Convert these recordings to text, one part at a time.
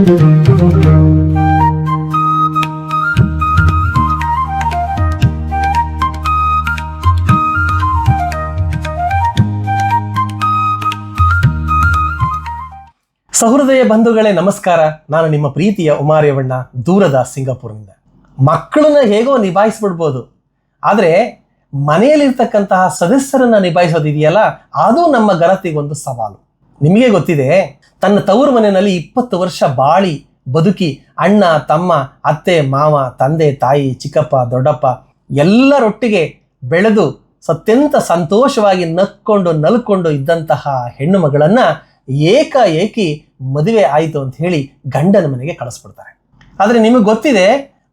ಸಹೃದಯ ಬಂಧುಗಳೇ, ನಮಸ್ಕಾರ. ನಾನು ನಿಮ್ಮ ಪ್ರೀತಿಯ ಉಮಾರ್ಯವಣ್ಣ, ದೂರದ ಸಿಂಗಾಪುರ್ನಿಂದ. ಮಕ್ಕಳನ್ನ ಹೇಗೋ ನಿಭಾಯಿಸ್ಬಿಡ್ಬೋದು. ಆದರೆ, ಮನೆಯಲ್ಲಿರ್ತಕ್ಕಂತಹ ಸದಸ್ಯರನ್ನ ನಿಭಾಯಿಸೋದಿದೆಯಲ್ಲ, ಅದು ನಮ್ಮ ಗಲತಿಗೊಂದು ಸವಾಲು. ನಿಮಗೆ ಗೊತ್ತಿದೆ, ತನ್ನ ತವರು ಮನೆಯಲ್ಲಿ ಇಪ್ಪತ್ತು ವರ್ಷ ಬಾಳಿ ಬದುಕಿ ಅಣ್ಣ, ತಮ್ಮ, ಅತ್ತೆ, ಮಾವ, ತಂದೆ, ತಾಯಿ, ಚಿಕ್ಕಪ್ಪ, ದೊಡ್ಡಪ್ಪ ಎಲ್ಲರೊಟ್ಟಿಗೆ ಬೆಳೆದು ಸತ್ಯಂತ ಸಂತೋಷವಾಗಿ ನಕ್ಕೊಂಡು ನಲ್ಕೊಂಡು ಇದ್ದಂತಹ ಹೆಣ್ಣು ಮಗಳನ್ನ ಏಕಾಏಕಿ ಮದುವೆ ಆಯಿತು ಅಂತ ಹೇಳಿ ಗಂಡನ ಮನೆಗೆ ಕಳಿಸ್ಬಿಡ್ತಾರೆ. ಆದರೆ ನಿಮಗೆ ಗೊತ್ತಿದೆ,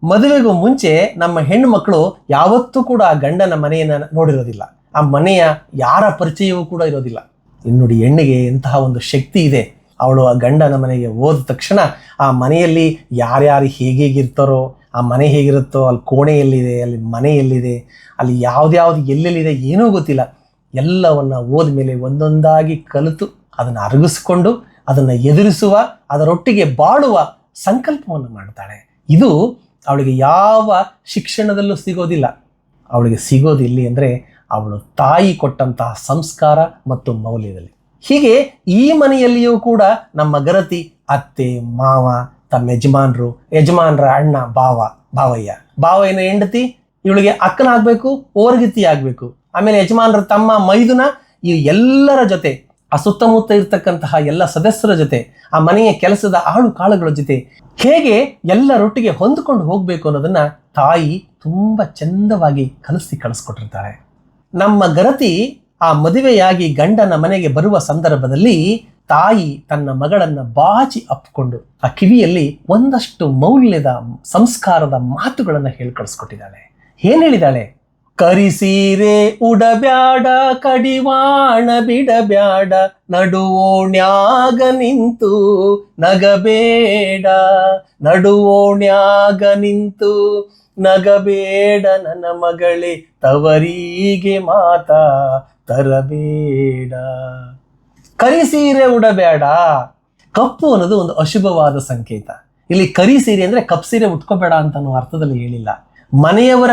ಮದುವೆಗೂ ಮುಂಚೆ ನಮ್ಮ ಹೆಣ್ಣು ಮಕ್ಕಳು ಯಾವತ್ತೂ ಕೂಡ ಗಂಡನ ಮನೆಯನ್ನು ನೋಡಿರೋದಿಲ್ಲ. ಆ ಮನೆಯ ಯಾರ ಪರಿಚಯವೂ ಕೂಡ ಇರೋದಿಲ್ಲ. ನೋಡಿ ಹೆಣ್ಣಿಗೆ ಎಂತಹ ಒಂದು ಶಕ್ತಿ ಇದೆ. ಅವಳು ಆ ಗಂಡನ ಮನೆಗೆ ಹೋದ ತಕ್ಷಣ ಆ ಮನೆಯಲ್ಲಿ ಯಾರ್ಯಾರು ಹೇಗೇಗಿರ್ತಾರೋ ಆ ಮನೆ ಹೇಗಿರುತ್ತೋ ಅಲ್ಲಿ ಕೋಣೆ ಎಲ್ಲಿದೆ ಅಲ್ಲಿ ಮನೆ ಎಲ್ಲಿದೆ ಅಲ್ಲಿ ಯಾವ್ದ್ಯಾವ್ದು ಎಲ್ಲೆಲ್ಲಿದೆ ಏನೂ ಗೊತ್ತಿಲ್ಲ. ಎಲ್ಲವನ್ನ ಹೋದ್ಮೇಲೆ ಒಂದೊಂದಾಗಿ ಕಲಿತು ಅದನ್ನು ಅರಗಿಸ್ಕೊಂಡು ಅದನ್ನು ಎದುರಿಸುವ, ಅದರೊಟ್ಟಿಗೆ ಬಾಳುವ ಸಂಕಲ್ಪವನ್ನು ಮಾಡ್ತಾಳೆ. ಇದು ಅವಳಿಗೆ ಯಾವ ಶಿಕ್ಷಣದಲ್ಲೂ ಸಿಗೋದಿಲ್ಲ. ಅವಳಿಗೆ ಸಿಗೋದು ಎಲ್ಲಿ ಅಂದರೆ ಅವಳು ತಾಯಿ ಕೊಟ್ಟಂತಹ ಸಂಸ್ಕಾರ ಮತ್ತು ಮೌಲ್ಯದಲ್ಲಿ. ಹೀಗೆ ಈ ಮನೆಯಲ್ಲಿಯೂ ಕೂಡ ನಮ್ಮ ಗರತಿ, ಅತ್ತೆ, ಮಾವ, ತಮ್ಮ ಯಜಮಾನ್ರು, ಯಜಮಾನ್ರ ಅಣ್ಣ, ಭಾವ, ಭಾವಯ್ಯ. ಭಾವಯ್ಯನ ಹೆಂಡತಿ? ಇವಳಿಗೆ ಅಕ್ಕನಾಗಬೇಕು ಓರ್ಗಿತಿ ಆಗಬೇಕು. ಆಮೇಲೆ ಯಜಮಾನ್ರ ತಮ್ಮ, ಮೈದುನ ಈ ಎಲ್ಲರ ಜೊತೆ, ಆ ಸುತ್ತಮುತ್ತ ಇರ್ತಕ್ಕಂತಹ ಎಲ್ಲ ಸದಸ್ಯರ ಜೊತೆ, ಆ ಮನೆಯ ಕೆಲಸದ ಆಳು ಕಾಳುಗಳ ಜೊತೆ ಹೇಗೆ ಎಲ್ಲರೊಟ್ಟಿಗೆ ಹೊಂದಿಕೊಂಡು ಹೋಗಬೇಕು ಅನ್ನೋದನ್ನ ತಾಯಿ ತುಂಬಾ ಚಂದವಾಗಿ ಕಲಿಸಿ ಕಳಿಸ್ಕೊಟ್ಟಿರ್ತಾಳೆ ನಮ್ಮ ಗರತಿ ಆ ಮದುವೆಯಾಗಿ ಗಂಡನ ಮನೆಗೆ ಬರುವ ಸಂದರ್ಭದಲ್ಲಿ ತಾಯಿ ತನ್ನ ಮಗಳನ್ನ ಬಾಚಿ ಅಪ್ಪಿಕೊಂಡು ಆ ಕಿವಿಯಲ್ಲಿ ಒಂದಷ್ಟು ಮೌಲ್ಯದ ಸಂಸ್ಕಾರದ ಮಾತುಗಳನ್ನು ಹೇಳ್ಕಳಿಸ್ಕೊಟ್ಟಿದ್ದಾಳೆ. ಏನ್ ಹೇಳಿದಾಳೆ? ಕರಿಸೀರೆ ಉಡಬ್ಯಾಡ, ಕಡಿವಾಣ ಬಿಡಬ್ಯಾಡ ನಡುವೋಣ್ಯಾಗ ನಿಂತು ನಗಬೇಡ ನಡುವೋಣ್ಯಾಗ ನಿಂತು ನಗಬೇಡ, ನನ್ನ ಮಗಳೇ, ತವರಿಗೆ ಮಾತಾ ತರಬೇಡ. ಕರಿಸೀರೆ ಉಡಬೇಡ ಕಪ್ಪು ಅನ್ನೋದು ಒಂದು ಅಶುಭವಾದ ಸಂಕೇತ. ಇಲ್ಲಿ ಕರಿ ಸೀರೆ ಅಂದ್ರೆ ಕಪ್ಪು ಸೀರೆ ಉಟ್ಕೋಬೇಡ ಅಂತ ಅರ್ಥದಲ್ಲಿ ಹೇಳಿಲ್ಲ. ಮನೆಯವರ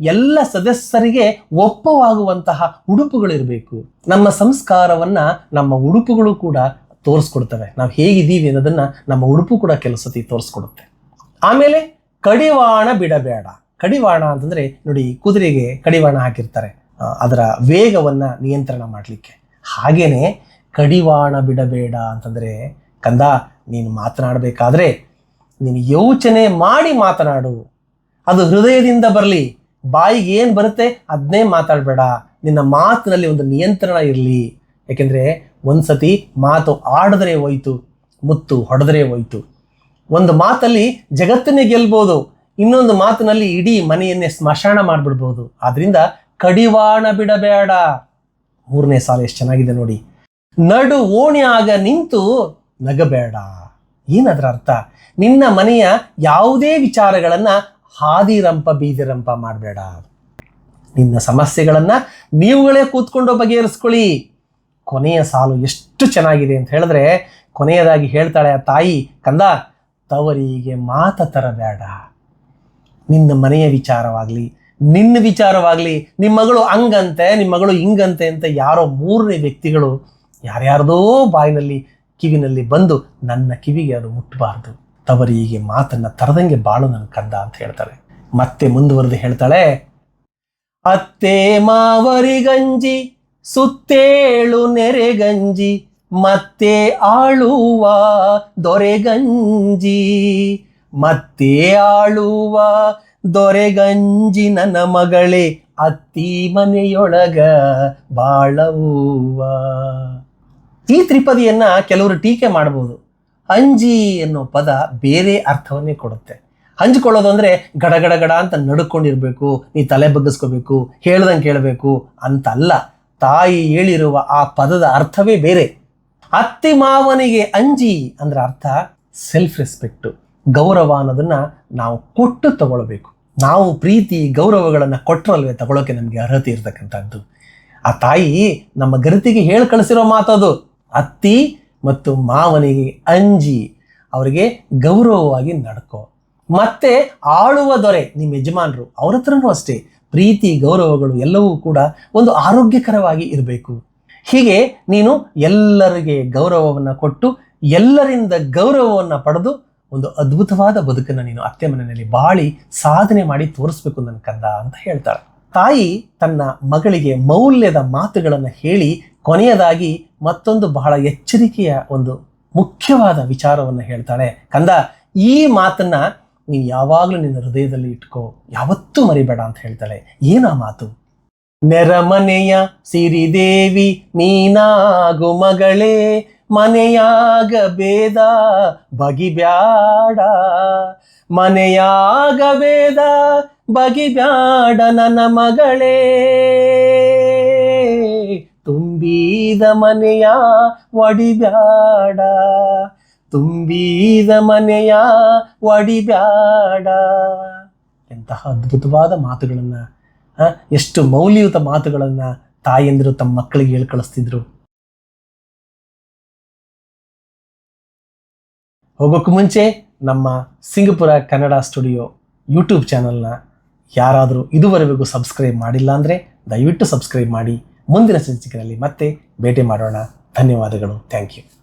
ಎಲ್ಲ ಸದಸ್ಯರಿಗೆ ಒಪ್ಪವಾಗುವಂತಹ ಉಡುಪುಗಳಿರಬೇಕು. ನಮ್ಮ ಸಂಸ್ಕಾರವನ್ನ ನಮ್ಮ ಉಡುಪುಗಳು ಕೂಡ ತೋರಿಸ್ಕೊಡ್ತವೆ. ನಾವು ಹೇಗಿದ್ದೀವಿ ಅನ್ನೋದನ್ನ ನಮ್ಮ ಉಡುಪು ಕೂಡ ಕೆಲವು ತೋರಿಸ್ಕೊಡುತ್ತೆ. ಆಮೇಲೆ ಕಡಿವಾಣ ಬಿಡಬೇಡ. ಕಡಿವಾಣ ಅಂತಂದ್ರೆ ನೋಡಿ ಕುದುರೆಗೆ ಕಡಿವಾಣ ಹಾಕಿರ್ತಾರೆ. ಅದರ ವೇಗವನ್ನ ನಿಯಂತ್ರಣ ಮಾಡಲಿಕ್ಕೆ. ಹಾಗೇನೆ ಕಡಿವಾಣ ಬಿಡಬೇಡ ಅಂತಂದ್ರೆ, ಕಂದ, ನೀನು ಮಾತನಾಡಬೇಕಾದ್ರೆ, ನೀನು ಯೋಚನೆ ಮಾಡಿ ಮಾತನಾಡು. ಅದು ಹೃದಯದಿಂದ ಬರಲಿ. ಬಾಯಿಗೆ ಏನು ಬರುತ್ತೆ? ಅದನ್ನೇ ಮಾತಾಡಬೇಡ. ನಿನ್ನ ಮಾತಿನಲ್ಲಿ ಒಂದು ನಿಯಂತ್ರಣ ಇರಲಿ. ಯಾಕೆಂದರೆ ಒಂದ್ಸತಿ ಮಾತು ಆಡಿದ್ರೆ ಹೋಯ್ತು, ಮುತ್ತು ಹೊಡೆದ್ರೆ ಹೋಯ್ತು. ಒಂದು ಮಾತಲ್ಲಿ ಜಗತ್ತನ್ನೇ ಗೆಲ್ಬೋದು, ಇನ್ನೊಂದು ಮಾತಿನಲ್ಲಿ ಇಡೀ ಮನೆಯನ್ನೇ ಸ್ಮಶಾನ ಮಾಡಿಬಿಡ್ಬೋದು. ಆದ್ರಿಂದ ಕಡಿವಾಣ ಬಿಡಬೇಡ. ಮೂರನೇ ಸಾಲ ಎಷ್ಟು ಚೆನ್ನಾಗಿದೆ ನೋಡಿ. ನಡು ಓಣಿಯಾಗ ನಿಂತು ನಗಬೇಡ. ಏನದರ ಅರ್ಥ ನಿನ್ನ ಮನೆಯ ಯಾವುದೇ ವಿಚಾರಗಳನ್ನ ಹಾದಿರಂಪ ಬೀದಿರಂಪ ಮಾಡಬೇಡ. ನಿನ್ನ ಸಮಸ್ಯೆಗಳನ್ನು ನೀವುಗಳೇ ಕೂತ್ಕೊಂಡು ಬಗೆಹರಿಸ್ಕೊಳ್ಳಿ ಕೊನೆಯ ಸಾಲು ಎಷ್ಟು ಚೆನ್ನಾಗಿದೆ ಅಂತ ಹೇಳಿದ್ರೆ, ಕೊನೆಯದಾಗಿ ಹೇಳ್ತಾಳೆ ಆ ತಾಯಿ, ಕಂದ, ತವರಿಗೆ ಮಾತ ತರಬೇಡ. ನಿನ್ನ ಮನೆಯ ವಿಚಾರವಾಗಲಿ, ನಿನ್ನ ವಿಚಾರವಾಗಲಿ ನಿಮ್ಮ ಮಗಳು ಹಂಗಂತೆ ನಿಮ್ಮ ಮಗಳು ಹಿಂಗಂತೆ ಅಂತ ಯಾರೋ ಮೂರನೇ ವ್ಯಕ್ತಿಗಳು ಯಾರ್ಯಾರ್ದೋ ಬಾಯಿನಲ್ಲಿ ಕಿವಿನಲ್ಲಿ ಬಂದು ನನ್ನ ಕಿವಿಗೆ ಅದು ಮುಟ್ಟಬಾರ್ದು. ತವರಿಗೆ ಮಾತನ್ನ ತರದಂಗೆ ಬಾಳು ನನ್ನ ಕಂದ ಅಂತ ಹೇಳ್ತಾಳೆ ಮತ್ತೆ ಮುಂದುವರೆದು ಹೇಳ್ತಾಳೆ, ಅತ್ತೆ ಮಾವರಿ ಗಂಜಿ, ಸುತ್ತೇಳು ನೆರೆ ಗಂಜಿ, ಮತ್ತೆ ಆಳುವ ದೊರೆಗಂಜಿ ಮತ್ತೆ ಆಳುವ ದೊರೆಗಂಜಿ ನನ್ನ ಮಗಳೇ, ಅತ್ತಿ ಮನೆಯೊಳಗ ಬಾಳವೂವ. ಈ ತ್ರಿಪದಿಯನ್ನ ಕೆಲವರು ಟೀಕೆ ಮಾಡಬಹುದು ಅಂಜಿ ಅನ್ನೋ ಪದ ಬೇರೆ ಅರ್ಥವನ್ನೇ ಕೊಡುತ್ತೆ. ಹಂಚ್ಕೊಳ್ಳೋದು ಅಂದ್ರೆ ಗಡಗಡ ಗಡ ಅಂತ ನಡ್ಕೊಂಡಿರ್ಬೇಕು, ನೀ ತಲೆ ಬಗ್ಗಿಸ್ಕೋಬೇಕು, ಹೇಳ್ದಂಗೆ ಕೇಳಬೇಕು ಅಂತ ಅಲ್ಲ ತಾಯಿ ಹೇಳಿರುವ ಆ ಪದದ ಅರ್ಥವೇ ಬೇರೆ. ಅತ್ತಿ ಮಾವನಿಗೆ ಅಂಜಿ ಅಂದ್ರೆ ಅರ್ಥ ಸೆಲ್ಫ್ ರೆಸ್ಪೆಕ್ಟು ಗೌರವ ಅನ್ನೋದನ್ನ ನಾವು ಕೊಟ್ಟು ತಗೊಳ್ಬೇಕು. ನಾವು ಪ್ರೀತಿ, ಗೌರವಗಳನ್ನು ಕೊಟ್ಟರಲ್ವೇ ತಗೊಳ್ಳೋಕೆ ನಮಗೆ ಅರ್ಹತೆ ಇರತಕ್ಕಂಥದ್ದು. ಆ ತಾಯಿ ನಮ್ಮ ಗರಿತಿಗೆ ಹೇಳಿ ಕಳಿಸಿರೋ ಮಾತದು. ಅತ್ತಿ ಮತ್ತು ಮಾವನಿಗೆ ಅಂಜಿ, ಅವರಿಗೆ ಗೌರವವಾಗಿ ನಡ್ಕೋ. ಮತ್ತೆ ಆಳುವ ದೊರೆ ನಿಮ್ಮ ಯಜಮಾನರು, ಅವ್ರ ಹತ್ರನೂ ಅಷ್ಟೇ. ಪ್ರೀತಿ, ಗೌರವಗಳು ಎಲ್ಲವೂ ಕೂಡ ಒಂದು ಆರೋಗ್ಯಕರವಾಗಿ ಇರಬೇಕು. ಹೀಗೆ ನೀನು ಎಲ್ಲರಿಗೆ ಗೌರವವನ್ನು ಕೊಟ್ಟು, ಎಲ್ಲರಿಂದ ಗೌರವವನ್ನು ಪಡೆದು ಒಂದು ಅದ್ಭುತವಾದ ಬದುಕನ್ನು ನೀನು ಅತ್ತೆ ಮನೆಯಲ್ಲಿ ಬಾಳಿ ಸಾಧನೆ ಮಾಡಿ ತೋರಿಸ್ಬೇಕು ನನ್ನ ಕಂದ ಅಂತ ಹೇಳ್ತಾಳೆ. ತಾಯಿ ತನ್ನ ಮಗಳಿಗೆ ಮೌಲ್ಯದ ಮಾತುಗಳನ್ನು ಹೇಳಿ ಕೊನೆಯದಾಗಿ ಮತ್ತೊಂದು ಬಹಳ ಎಚ್ಚರಿಕೆಯ ಒಂದು ಮುಖ್ಯವಾದ ವಿಚಾರವನ್ನು ಹೇಳ್ತಾಳೆ. ಕಂದ, ಈ ಮಾತನ್ನ ನೀನು ಯಾವಾಗಲೂ ನಿನ್ನ ಹೃದಯದಲ್ಲಿ ಇಟ್ಕೋ, ಯಾವತ್ತೂ ಮರಿಬೇಡ ಅಂತ ಹೇಳ್ತಾಳೆ. ಏನ ಮಾತು? ನೆರಮನೆಯ ಸಿರಿದೇವಿ ನೀನಾಗು ಮಗಳೇ ಮನೆಯಾಗ ಬೇದ ಬಗಿಬ್ಯಾಡ. ಮನೆಯಾಗ ಬೇದ ಬಗಿಬ್ಯಾಡ ನನ್ನ ಮಗಳೇ. ತುಂಬಿದ ಮನೆಯ ಒಡಿಬ್ಯಾಡ ತುಂಬಿದ ಮನೆಯ ಒಡಿಬ್ಯಾಡ ಎಂತಹ ಅದ್ಭುತವಾದ ಮಾತುಗಳನ್ನು ಎಷ್ಟು ಮೌಲ್ಯಯುತ ಮಾತುಗಳನ್ನು ತಾಯಂದಿರು ತಮ್ಮ ಮಕ್ಕಳಿಗೆ ಹೇಳ್ಕಳಿಸ್ತಿದ್ರು. ಹೋಗೋಕ್ಕೂ ಮುಂಚೆ ನಮ್ಮ ಸಿಂಗಪುರ ಕನ್ನಡ ಸ್ಟುಡಿಯೋ ಯೂಟ್ಯೂಬ್ ಚಾನಲ್ನ ಯಾರಾದರೂ ಇದುವರೆಗೂ ಸಬ್ಸ್ಕ್ರೈಬ್ ಮಾಡಿಲ್ಲ ಅಂದರೆ ದಯವಿಟ್ಟು ಸಬ್ಸ್ಕ್ರೈಬ್ ಮಾಡಿ. ಮುಂದಿನ ಸಂಚಿಕೆಯಲ್ಲಿ ಮತ್ತೆ ಭೇಟಿ ಮಾಡೋಣ. ಧನ್ಯವಾದಗಳು. Thank you